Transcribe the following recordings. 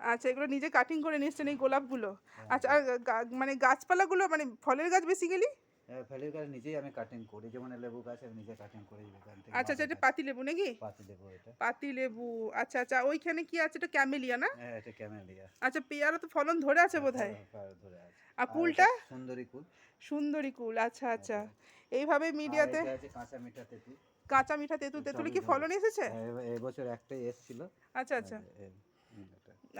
আচ্ছা এগুলো নিজে কাটিং করে নিয়ে এসছেন এই গোলাপগুলো? আচ্ছা আর মানে গাছপালাগুলো মানে ফলের গাছ বেসিক্যালি হ্যাঁ, ফেলির গাছ নিজেই আমি কাটিং করি যেমন লেবু গাছ আমি নিজে কাটিং করি এখান থেকে আচ্ছা আচ্ছা এটা পাতি লেবু নাকি? পাতি লেবু এটা। পাতি লেবু আচ্ছা আচ্ছা ওইখানে কি আছে? এটা ক্যামেলিয়া না? হ্যাঁ এটা ক্যামেলিয়া আচ্ছা পেয়ারা তো ফলন ধরে আছে বোধ হয় হ্যাঁ, ধরে আছে। আর কুলটা? সুন্দরী কুল। সুন্দরী কুল আচ্ছা আচ্ছা। এইভাবে মিডিয়াতে কাঁচা মিঠা তেঁতুল। কাঁচা মিঠা তেঁতুল তেঁতুলে কি ফলন এসেছে? হ্যাঁ, এবছর একটাই এসছিল। আচ্ছা আচ্ছা।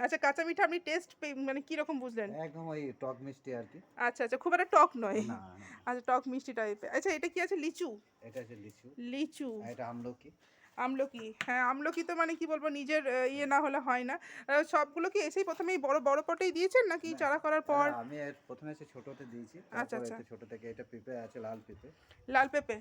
আচ্ছা কাঁচা মিঠা আপনি টেস্ট মানে কি রকম বুঝলেন? একদম ওই টক মিষ্টি আর কি। আচ্ছা আচ্ছা খুব একটা টক নয়। আচ্ছা টক মিষ্টি টাইপের আচ্ছা এটা কি আছে? লিচু? এটা আছে লিচু। লিচু। এটা আমলকি। আমলকি হ্যাঁ আমলকি তো মানে কি বলব নিজের ইয়ে না হলে হয় না। সবগুলো কি এসেই প্রথমেই বড় বড় পটেই দিয়েছেন নাকি চারা করার পর? হ্যাঁ, আমি প্রথমে এসে ছোটতে দিয়েছি আচ্ছা, আচ্ছা। ছোট থেকে এটা পেঁপে আছে লাল পেঁপে। লাল পেঁপে?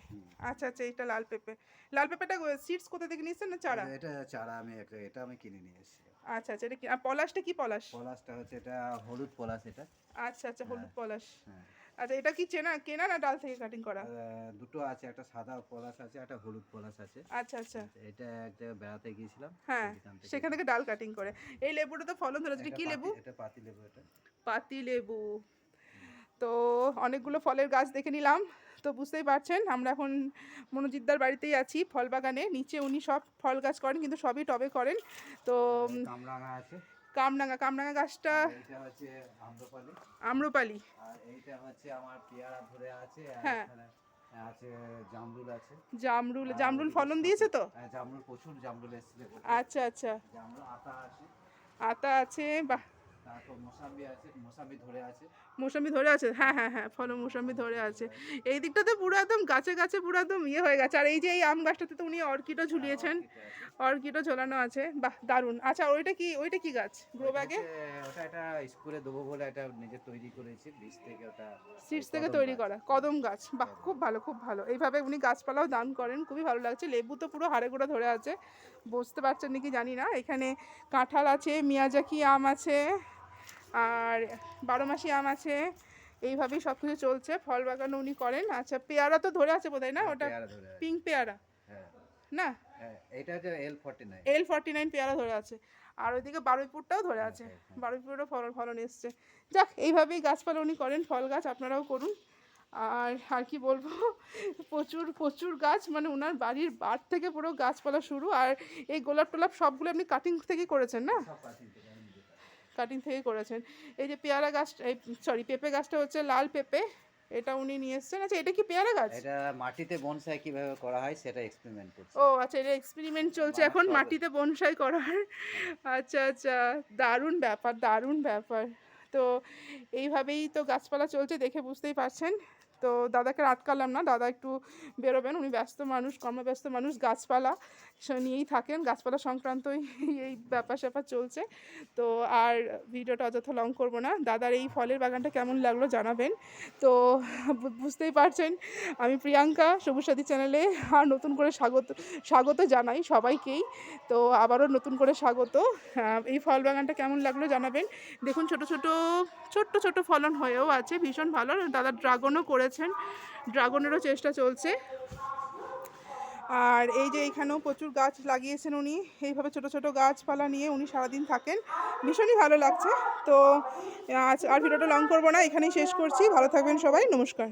আচ্ছা আচ্ছা এটা লাল পেঁপে। লাল পেঁপেটা সিডস কোথা থেকে নিয়েছেন না চারা? এটা চারা আমি একটা এটা আমি কিনে নিয়ে এসেছি। আচ্ছা আচ্ছা এটা কি পলাশটা কি পলাশ? পলাশটা হচ্ছে এটা হলুদ পলাশ এটা। আচ্ছা আচ্ছা হলুদ পলাশ। হ্যাঁ। আচ্ছা এটা কি চেনা কেনা না ডাল থেকে কাটিং করা? দুটো আছে একটা সাদা পলাশ আছে একটা হলুদ পলাশ আছে। আচ্ছা আচ্ছা। এটা এক জায়গায় বেড়াতে গিয়েছিলাম হ্যাঁ সেখান থেকে- ডাল কাটিং করে। এই লেবুটা তো ফলন ধরেছে এটা এটা কি লেবু? এটা পাতি লেবু এটা। পাতি লেবু। তো অনেকগুলো ফলের গাছ দেখে নিলাম। তো বুঝতেই পারছেন আমরা এখন মনোজিৎদার বাড়িতেই আছি ফল বাগানে। নিচে উনি সব ফল গাছ করেন কিন্তু সবই টবে করেন। তো কামরাঙা আছে। কামরাঙা কামরাঙা গাছটা আম্রপালি। আম্রপালি। এইটা হচ্ছে আমার পেয়ারা ধরে আছে আর হ্যাঁ। এখানে আছে জামরুল আছে। জামরুল জামরুল ফলন দিয়েছে তো? হ্যাঁ, জামরুল প্রচুর জামরুল এসেছে। আচ্ছা আচ্ছা। জামরুল আতা আছে। আতা আছে বা তারপর মোসাম্বি আছে মোসাম্বি ধরে আছে। মৌসুমি ধরে আছে? হ্যাঁ হ্যাঁ হ্যাঁ ফল মৌসুমি ধরে আছে। এই দিকটাতে পুরো একদম গাছে গাছে পুরো একদম ইয়ে হয়ে গেছে। আর এই যে এই আম গাছটাতে তো উনি অর্কিডও ঝুলিয়েছেন। অর্কিড অর্কিডও ঝোলানো আছে। বাহ দারুণ। আচ্ছা ওইটা কি ওইটা কি গাছ? গ্রো ব্যাগে? ওটা একটা স্কুলে দেবো বলে এটা নিজে তৈরি করেছি বীজ থেকে ওটা সিডস থেকে তৈরি করা কদম গাছ। বাহ খুব ভালো খুব ভালো। এইভাবে উনি গাছপালাও দান করেন খুবই ভালো লাগছে। লেবু তো পুরো হাড়ে গোড়া ধরে আছে। বুঝতে পারছেন নাকি জানি না। এখানে কাঁঠাল আছে মিয়াজাকি আম আছে আর বারো মাসি আম আছে এইভাবেই সব কিছু চলছে ফল বাগান উনি করেন। আচ্ছা পেয়ারা তো ধরে আছে বোধহয় না? ওটা ধরে আছে। পিঙ্ক পেয়ারা। হ্যাঁ। না? হ্যাঁ এটা হচ্ছে L forty nine L forty nine পেয়ারা ধরে আছে। আর ওইদিকে বারুইপুরটাও ধরে আছে। হ্যাঁ, হ্যাঁ। বারুইপুরেরও ফলন ফলন এসছে। যাক এইভাবেই গাছপালা উনি করেন ফল গাছ আপনারাও করুন। আর আর কি বলব? প্রচুর প্রচুর গাছ মানে ওনার বাড়ির বার থেকে পুরো গাছপালা শুরু। আর এই গোলাপ টোলাপ সবগুলো আপনি কাটিং থেকে করেছেন না সব পাঠিয়ে দেবো আমি নিজে। কাটিং থেকে করেছেন। এই যে পেয়ারা গাছ এই সরি পেঁপে গাছটা হচ্ছে লাল পেঁপে। এটা উনি নিয়ে এসেছেন। আচ্ছা এটা কি পেয়ারা গাছ? এটা মাটিতে বনসাই কীভাবে করা হয় সেটা এক্সপেরিমেন্ট করছি। ও আচ্ছা এটা এক্সপেরিমেন্ট চলছে এখন মাটিতে বনসাই করার। আচ্ছা আচ্ছা দারুণ ব্যাপার দারুণ ব্যাপার। তো এইভাবেই তো গাছপালা চলছে দেখে বুঝতেই পারছেন। তো দাদাকে আটকালাম না, দাদা একটু বেরোবেন, উনি ব্যস্ত মানুষ, কর্মব্যস্ত মানুষ, গাছপালা নিয়েই থাকেন, গাছপালা সংক্রান্তই এই ব্যাপার স্যাপার চলছে। তো আর ভিডিওটা অযথা লং করব না। দাদার এই ফলের বাগানটা কেমন লাগল জানাবেন। তো বুঝতেই পারছেন, আমি প্রিয়াঙ্কা সবুজ সাথী চ্যানেলে আর নতুন করে স্বাগত স্বাগত জানাই সবাইকেই। তো আবারও নতুন করে স্বাগত। এই ফল বাগানটা কেমন লাগল জানাবেন। দেখুন ছোট ছোট, ছোট্ট ছোট ফলন হয়েও আছে, ভীষণ ভালো। দাদা ড্রাগনও করেছেন। ড্রাগনেরও চেষ্টা চলছে। আর এই যে এইখানেও প্রচুর গাছ লাগিয়েছেন উনি। এইভাবে ছোট ছোট গাছপালা নিয়ে উনি সারাদিন থাকেন। ভীষণই ভালো লাগছে। তো আজ আর ভিডিওটা লং করব না, এখানেই শেষ করছি। ভালো থাকবেন সবাই, নমস্কার।